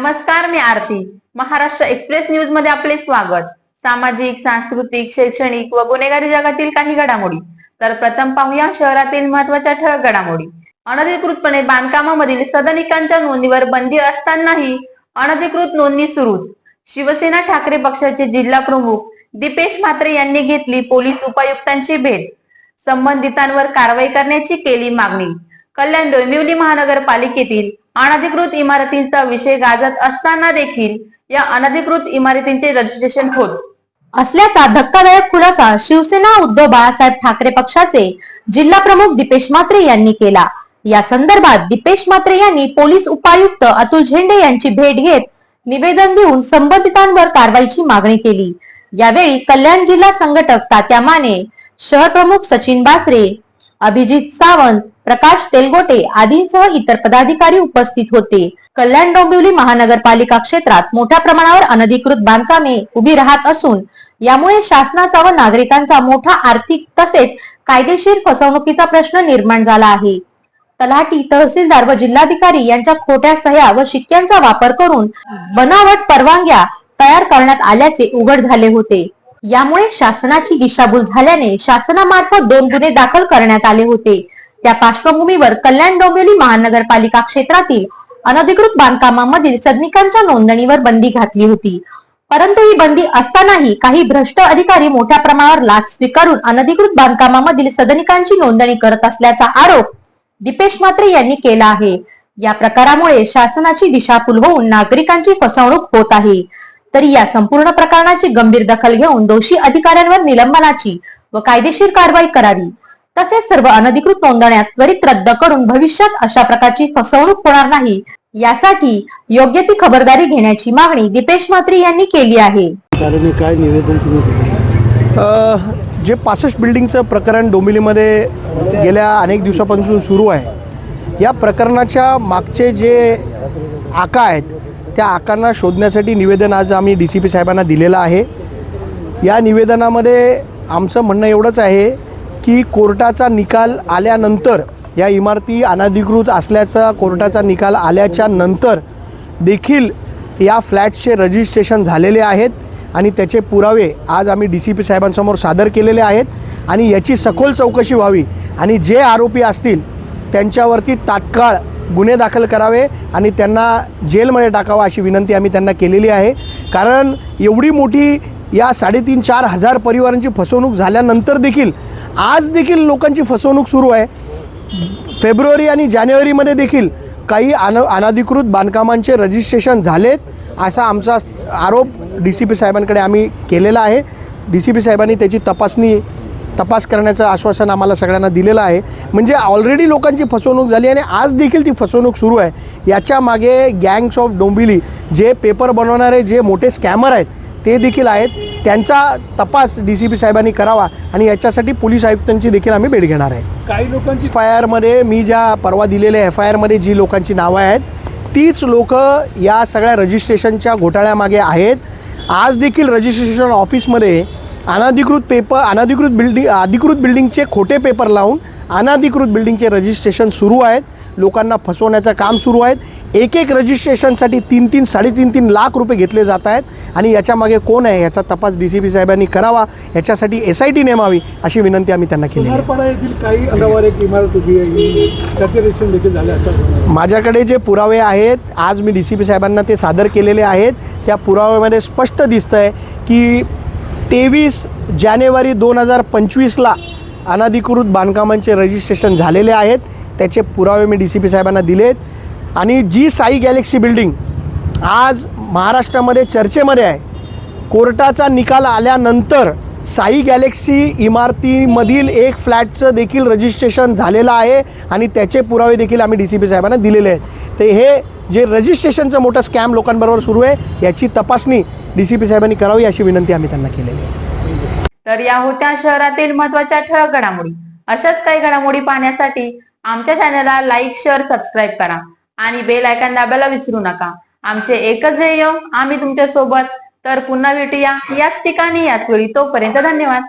नमस्कार मी आरती. महाराष्ट्र एक्सप्रेस न्यूजमध्ये आपले स्वागत. सामाजिक सांस्कृतिक शैक्षणिक व गुन्हेगारी जगातील काही घडामोडी. तर प्रथम पाहूया शहरातील महत्त्वाच्या ठळक घडामोडी. अनधिकृतपणे बांधकामामधील सदनिकांच्या नोंदीवर बंदी असतानाही अनधिकृत नोंदणी सुरू. शिवसेना ठाकरे पक्षाचे जिल्हा प्रमुख दीपेश म्हात्रे यांनी घेतली पोलीस उपायुक्तांची भेट. संबंधितांवर कारवाई करण्याची केली मागणी. कल्याण डोंबिवली महानगरपालिकेतील अनधिकृत इमारतींचा विषय गाजत असताना देखील या अनधिकृत इमारतींचे रजिस्ट्रेशन होत. असल्याचा धक्कादायक खुलासा शिवसेना उद्धव बाळासाहेब ठाकरे पक्षाचे जिल्हा प्रमुख दीपेश म्हात्रे यांनी केला. या संदर्भात दीपेश म्हात्रे यांनी पोलीस उपायुक्त अतुल झेंडे यांची भेट घेत निवेदन देऊन संबंधितांवर कारवाईची मागणी केली. यावेळी कल्याण जिल्हा संघटक तात्या माने शहर प्रमुख सचिन बासरे अभिजित सावंत प्रकाश तेलगोटे आदींसह इतर पदाधिकारी उपस्थित होते. कल्याण डोंबिवली महानगरपालिका क्षेत्रात मोठ्या प्रमाणावर अनधिकृत बांधकामे उभी राहत असून यामुळे शासनाचा व नागरिकांचा मोठा आर्थिक तसेच कायदेशीर फसवणुकीचा प्रश्न निर्माण झाला आहे. तलाठी तहसीलदार व जिल्हाधिकारी यांच्या खोट्या सह्या व शिक्क्यांचा वापर करून बनावट परवानग्या तयार करण्यात आल्याचे उघड झाले होते. यामुळे शासनाची दिशाभूल झाल्याने शासनामार्फत दोन गुन्हे दाखल करण्यात आले होते. त्या पार्श्वभूमीवर कल्याण डोंबिवली महानगरपालिका क्षेत्रातील अनधिकृत बांधकामामधील सदनिकांच्या नोंदणीवर बंदी घातली होती. परंतु ही बंदी असतानाही काही भ्रष्ट अधिकारी मोठ्या प्रमाणावर लाच स्वीकारून अनधिकृत बांधकामामधील सदनिकांची नोंदणी करत असल्याचा आरोप दीपेश म्हात्रे यांनी केला आहे. या प्रकारामुळे शासनाची दिशाभूल होऊन नागरिकांची फसवणूक होत आहे. तरी या संपूर्ण प्रकरणाची गंभीर दखल घेऊन दोषी अधिकाऱ्यांवर निलंबनाची व कायदेशीर कारवाई करावी. तसेच सर्व अनधिकृत नोंदण्या त्वरित रद्द करून भविष्यात अशा प्रकारची फसवणूक होणार नाही यासाठी योग्य ती खबरदारी घेण्याची मागणी दीपेश म्हात्रे यांनी केली आहे. कारण हे काय निवेदन जे पासष्ट बिल्डिंगचं प्रकरण डोंबिवलीमध्ये गेल्या अनेक दिवसापासून सुरू आहे या प्रकरणाच्या मागचे जे आका आहेत त्या आकांना शोधण्यासाठी निवेदन आज आम्ही डी सी पी साहेबांना दिलेलं आहे. या निवेदनामध्ये आमचं म्हणणं एवढंच आहे की कोर्टाचा निकाल आल्यानंतर या इमारती अनधिकृत असल्याचा कोर्टाचा निकाल आल्याच्यानंतर देखील या फ्लॅटचे रजिस्ट्रेशन झालेले आहेत आणि त्याचे पुरावे आज आम्ही डी सी पी साहेबांसमोर सादर केलेले आहेत आणि याची सखोल चौकशी व्हावी आणि जे आरोपी असतील त्यांच्यावरती तात्काळ गुन्हे दाखल करावे आणि त्यांना जेलमध्ये टाकावं अशी विनंती आम्ही त्यांना केलेली आहे. कारण एवढी मोठी या साडेतीन चार हजार परिवारांची फसवणूक झाल्यानंतर देखील आज देखील लोकांची फसवणूक सुरू आहे. फेब्रुवारी आणि जानेवारीमध्ये देखील काही अन अनाधिकृत बांधकामांचे रजिस्ट्रेशन झालेत असा आमचा आरोप डी सी पी साहेबांकडे आम्ही केलेला आहे. डी सी पी साहेबांनी त्याची तपासणी तपास करण्याचं आश्वासन आम्हाला सगळ्यांना दिलेलं आहे. म्हणजे ऑलरेडी लोकांची फसवणूक झाली आणि आज देखील ती फसवणूक सुरू आहे. याच्या मागे गँग्स ऑफ डोंबिवली जे पेपर बनवणारे जे मोठे स्कॅमर आहेत ते देखील आहेत. त्यांचा तपास डी सी पी साहेबांनी करावा आणि याच्यासाठी पोलीस आयुक्तांची देखील आम्ही भेट घेणार आहे. काही लोकांची एफ आय आरमध्ये मी ज्या परवा दिलेल्या एफ आय आरमध्ये जी लोकांची नावं आहेत तीच लोक या सगळ्या रजिस्ट्रेशनच्या घोटाळ्यामागे आहेत. आज देखील रजिस्ट्रेशन ऑफिसमध्ये अनधिकृत पेपर अनधिकृत बिल्डिंग अधिकृत बिल्डिंगचे खोटे पेपर लावून अनधिकृत बिल्डिंगचे रजिस्ट्रेशन सुरू आहेत. लोकांना फसवण्याचं काम सुरू आहेत. एक एक रजिस्ट्रेशनसाठी तीन तीन साडेतीन तीन लाख रुपये घेतले जात आहेत. आणि याच्यामागे कोण आहे याचा तपास डी सी पी साहेबांनी करावा याच्यासाठी एस आय टी नेमावी अशी विनंती आम्ही त्यांना केली माझ्याकडे जे पुरावे आहेत आज मी डी सी पी साहेबांना ते सादर केलेले आहेत. त्या पुराव्यामध्ये स्पष्ट दिसतं आहे की तेवीस जानेवारी दोन हजार पंचवीसला अनधिकृत बांधकामांचे रजिस्ट्रेशन झालेले आहेत. त्याचे पुरावे मी डी सी पी साहेबांना दिलेत. आणि जी साई गॅलेक्सी बिल्डिंग आज महाराष्ट्रामध्ये चर्चेमध्ये आहे. कोर्टाचा निकाल आल्यानंतर साई गॅलेक्सी इमारतीमधील एक फ्लॅटचं देखील रजिस्ट्रेशन झालेलं आहे. आणि त्याचे पुरावे देखील आम्ही डी सी पी साहेबांना दिलेले आहेत. ते हे जे रजिस्ट्रेशनचा मोठं स्कॅम लोकांबरोबर सुरू आहे याची तपासणी डी सी पी साहेबांनी करावी अशी विनंती आम्ही त्यांना केलेली आहे. तर या होत्या शहरातील महत्त्वाच्या ठळक घडामोडी. अशाच काही घडामोडी पाहण्यासाठी आमच्या चॅनलला लाईक शेअर सबस्क्राईब करा आणि बेल आयकॉन दाबायला विसरू नका. आमचे एकच ध्येय आम्ही तुमच्यासोबत तर पुन्हा भेटूया याच ठिकाणी याच वेळी. तोपर्यंत धन्यवाद.